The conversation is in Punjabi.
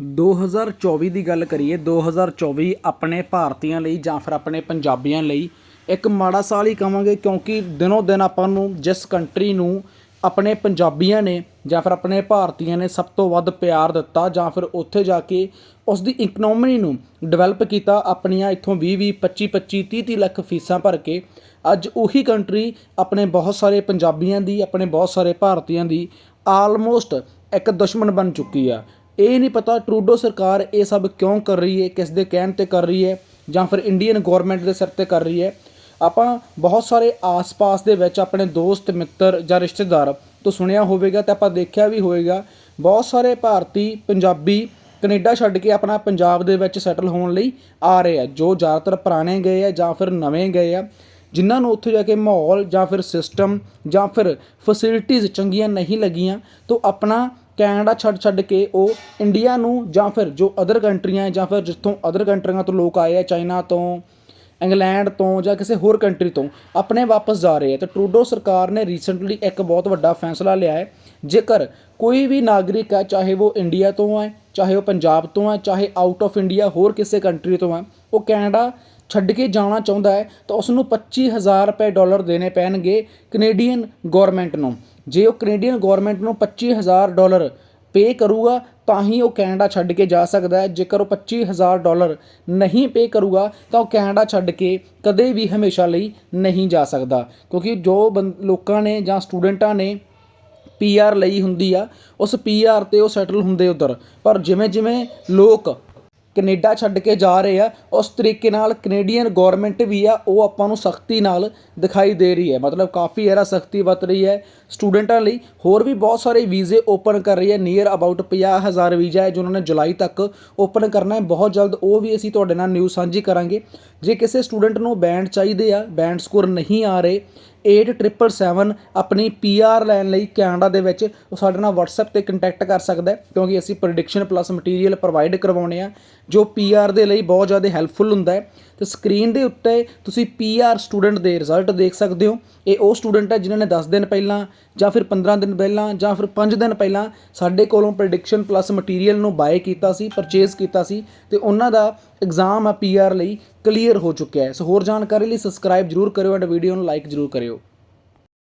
2024 ਦੀ ਗੱਲ ਕਰੀਏ 2024 ਆਪਣੇ ਭਾਰਤੀਆਂ ਲਈ ਜਾਂ ਫਿਰ ਆਪਣੇ ਪੰਜਾਬੀਆਂ ਲਈ ਇੱਕ ਮਾੜਾ ਸਾਲ ਹੀ ਕਵਾਂਗੇ ਕਿਉਂਕਿ ਦਿਨੋਂ ਦਿਨ ਆਪਾਂ ਨੂੰ ਜਿਸ ਕੰਟਰੀ ਨੂੰ ਆਪਣੇ ਪੰਜਾਬੀਆਂ ਨੇ ਜਾਂ ਫਿਰ ਆਪਣੇ ਭਾਰਤੀਆਂ ਨੇ ਸਭ ਤੋਂ ਵੱਧ ਪਿਆਰ ਦਿੱਤਾ ਜਾਂ ਫਿਰ ਉੱਥੇ ਜਾ ਕੇ ਉਸ ਦੀ ਇਕਨੋਮੀ ਨੂੰ ਡਿਵੈਲਪ ਕੀਤਾ, ਆਪਣੀਆਂ ਇੱਥੋਂ 20 20 25 25 30 30 ਲੱਖ ਫੀਸਾਂ ਭਰ ਕੇ, ਅੱਜ ਉਹੀ ਕੰਟਰੀ ਆਪਣੇ ਬਹੁਤ ਸਾਰੇ ਪੰਜਾਬੀਆਂ ਦੀ, ਆਪਣੇ ਬਹੁਤ ਸਾਰੇ ਭਾਰਤੀਆਂ ਦੀ ਆਲਮੋਸਟ ਇੱਕ ਦੁਸ਼ਮਣ ਬਣ ਚੁੱਕੀ ਆ। ਇਹ ਨਹੀਂ ਪਤਾ ਟਰੂਡੋ ਸਰਕਾਰ ਇਹ ਸਭ ਕਿਉਂ ਕਰ ਰਹੀ ਹੈ, ਕਿਸ ਦੇ ਕਹਿਣ ਤੇ ਕਰ ਰਹੀ ਹੈ ਜਾਂ ਫਿਰ ਇੰਡੀਅਨ ਗਵਰਨਮੈਂਟ ਦੇ ਸਿਰ ਤੇ ਕਰ ਰਹੀ ਹੈ। ਆਪਾਂ ਬਹੁਤ ਸਾਰੇ ਆਸ-ਪਾਸ ਦੇ ਵਿੱਚ ਆਪਣੇ ਦੋਸਤ, ਮਿੱਤਰ ਜਾਂ ਰਿਸ਼ਤੇਦਾਰ, ਤੋਂ ਸੁਣਿਆ ਹੋਵੇਗਾ ਤੇ ਆਪਾਂ ਦੇਖਿਆ ਵੀ ਹੋਵੇਗਾ, ਬਹੁਤ ਸਾਰੇ ਭਾਰਤੀ, ਪੰਜਾਬੀ, ਕੈਨੇਡਾ ਛੱਡ ਕੇ ਆਪਣਾ ਪੰਜਾਬ ਦੇ ਵਿੱਚ ਸੈਟਲ ਹੋਣ ਲਈ ਆ ਰਹੇ ਆ, ਜੋ ਜ਼ਿਆਦਾਤਰ ਪੁਰਾਣੇ ਗਏ ਆ ਜਾਂ ਫਿਰ ਨਵੇਂ ਗਏ ਆ, ਜਿਨ੍ਹਾਂ ਨੂੰ ਉੱਥੇ ਜਾ ਕੇ ਮਾਹੌਲ ਜਾਂ ਫਿਰ ਸਿਸਟਮ ਜਾਂ ਫਿਰ ਫੈਸਿਲਿਟੀਆਂ ਚੰਗੀਆਂ ਨਹੀਂ ਲੱਗੀਆਂ, ਤਾਂ ਆਪਣਾ ਕੈਨੇਡਾ ਛੱਡ ਛੱਡ ਕੇ ਉਹ ਇੰਡੀਆ ਨੂੰ ਜਾਂ ਫਿਰ ਜੋ ਅਦਰ ਕੰਟਰੀਆਂ ਜਾਂ ਫਿਰ ਜਿੱਥੋਂ ਅਦਰ ਕੰਟਰੀਆਂ ਤੋਂ ਲੋਕ ਆਏ ਆ, ਚਾਈਨਾ ਤੋਂ, ਇੰਗਲੈਂਡ ਤੋਂ ਜਾਂ ਕਿਸੇ ਹੋਰ ਕੰਟਰੀ ਤੋਂ, ਆਪਣੇ ਵਾਪਸ ਜਾ ਰਹੇ ਆ। ਤੇ ਟਰੂਡੋ ਸਰਕਾਰ ਨੇ ਰੀਸੈਂਟਲੀ ਇੱਕ ਬਹੁਤ ਵੱਡਾ ਫੈਸਲਾ ਲਿਆ ਹੈ। ਜੇਕਰ ਕੋਈ ਵੀ ਨਾਗਰਿਕ ਹੈ, ਚਾਹੇ ਉਹ ਇੰਡੀਆ ਤੋਂ ਹੈ, ਚਾਹੇ ਉਹ ਪੰਜਾਬ ਤੋਂ ਹੈ, ਚਾਹੇ ਆਊਟ ਆਫ ਇੰਡੀਆ ਹੋਰ ਕਿਸੇ ਕੰਟਰੀ ਤੋਂ ਹੈ, ਉਹ ਕੈਨੇਡਾ ਛੱਡ ਕੇ ਜਾਣਾ ਚਾਹੁੰਦਾ ਹੈ, ਤਾਂ ਉਸ ਨੂੰ 25000 ਰੁਪਏ ਡਾਲਰ ਦੇਣੇ ਪੈਣਗੇ ਕੈਨੇਡੀਅਨ ਗਵਰਨਮੈਂਟ ਨੂੰ। ਜੇ ਉਹ ਕੈਨੇਡੀਅਨ ਗਵਰਨਮੈਂਟ ਨੂੰ 25000 ਡਾਲਰ ਪੇ ਕਰੂਗਾ, ਤਾਂ ਹੀ ਉਹ ਕੈਨੇਡਾ ਛੱਡ ਕੇ ਜਾ ਸਕਦਾ ਹੈ। ਜੇਕਰ ਉਹ 25000 ਡਾਲਰ ਨਹੀਂ ਪੇ ਕਰੂਗਾ, ਤਾਂ ਉਹ ਕੈਨੇਡਾ ਛੱਡ ਕੇ ਕਦੇ ਵੀ ਹਮੇਸ਼ਾ ਲਈ ਨਹੀਂ ਜਾ ਸਕਦਾ। ਕਿਉਂਕਿ ਜੋ ਬੰ- ਲੋਕਾਂ ਨੇ ਜਾਂ ਸਟੂਡੈਂਟਾਂ ਨੇ ਪੀਆਰ ਲਈ ਹੁੰਦੀ ਆ, ਉਸ ਪੀਆਰ ਤੇ ਉਹ ਸੈਟਲ ਹੁੰਦੇ ਉਧਰ। ਪਰ ਜਿਵੇਂ ਜਿਵੇਂ ਲੋਕ ਕੈਨੇਡਾ ਛੱਡ ਕੇ ਜਾ ਰਹੇ ਆ, ਉਸ ਤਰੀਕੇ ਨਾਲ ਕੈਨੇਡੀਅਨ ਗਵਰਨਮੈਂਟ ਵੀ ਆ, ਉਹ ਆਪਾਂ ਨੂੰ ਸਖਤੀ ਨਾਲ ਦਿਖਾਈ ਦੇ ਰਹੀ ਹੈ। ਮਤਲਬ ਕਾਫੀ ਇਹਦਾ ਸਖਤੀ ਵਰਤ ਰਹੀ ਹੈ ਸਟੂਡੈਂਟਾਂ ਲਈ। ਹੋਰ ਵੀ ਬਹੁਤ ਸਾਰੇ ਵੀਜ਼ੇ ਓਪਨ ਕਰ ਰਹੀ ਹੈ ਨੀਅਰ ਅਬਾਊਟ 50000 ਵੀਜ਼ਾ ਹੈ ਜੋ ਉਹਨਾਂ ਨੇ ਜੁਲਾਈ ਤੱਕ ਓਪਨ ਕਰਨਾ ਹੈ। ਬਹੁਤ ਜਲਦ ਉਹ ਵੀ ਅਸੀਂ ਤੁਹਾਡੇ ਨਾਲ ਨਿਊਜ਼ ਸਾਂਝੀ ਕਰਾਂਗੇ। ਜੇ ਕਿਸੇ ਸਟੂਡੈਂਟ ਨੂੰ ਬੈਂਡ ਚਾਹੀਦੇ ਆ ਬੈਂਡ ਸਕੋਰ ਨਹੀਂ ਆ ਰਹੇ 8777 ਆਪਣੀ ਪੀਆਰ ਲੈਣ ਲਈ ਕੈਨੇਡਾ ਦੇ ਵਿੱਚ, ਉਹ ਸਾਡੇ ਨਾਲ WhatsApp ਤੇ ਕੰਟੈਕਟ ਕਰ ਸਕਦਾ ਕਿਉਂਕਿ ਅਸੀਂ ਪ੍ਰੈਡਿਕਸ਼ਨ ਪਲੱਸ ਮਟੀਰੀਅਲ ਪ੍ਰੋਵਾਈਡ ਕਰਵਾਉਣੇ ਆ, ਜੋ ਪੀਆਰ ਦੇ ਲਈ ਬਹੁਤ ਜ਼ਿਆਦਾ ਹੈਲਪਫੁਲ ਹੁੰਦਾ ਹੈ। ਤੇ ਸਕਰੀਨ ਦੇ ਉੱਤੇ ਤੁਸੀਂ ਪੀਆਰ ਸਟੂਡੈਂਟ ਦੇ ਰਿਜ਼ਲਟ ਦੇਖ ਸਕਦੇ ਹੋ। ਇਹ ਉਹ ਸਟੂਡੈਂਟ ਹੈ ਜਿਨ੍ਹਾਂ ਨੇ 10 ਦਿਨ ਪਹਿਲਾਂ, ਜਾਂ ਫਿਰ 15 ਦਿਨ ਪਹਿਲਾਂ, ਜਾਂ ਫਿਰ 5 ਦਿਨ ਪਹਿਲਾਂ ਸਾਡੇ ਕੋਲੋਂ ਪ੍ਰੈਡਿਕਸ਼ਨ ਪਲੱਸ ਮਟੀਰੀਅਲ ਨੂੰ ਬਾਏ ਕੀਤਾ ਸੀ ਪਰਚੇਸ ਕੀਤਾ ਸੀ, ਤੇ ਉਹਨਾਂ ਦਾ ਐਗਜ਼ਾਮ ਆ ਪੀਆਰ ਲਈ ਕਲੀਅਰ ਹੋ ਚੁੱਕਿਆ ਹੈ। ਸੋ ਹੋਰ ਜਾਣਕਾਰੀ ਲਈ ਸਬਸਕ੍ਰਾਈਬ ਜਰੂਰ ਕਰਿਓ ਐਂਡ ਵੀਡੀਓ ਨੂੰ ਲਾਈਕ ਜਰੂਰ ਕਰਿਓ।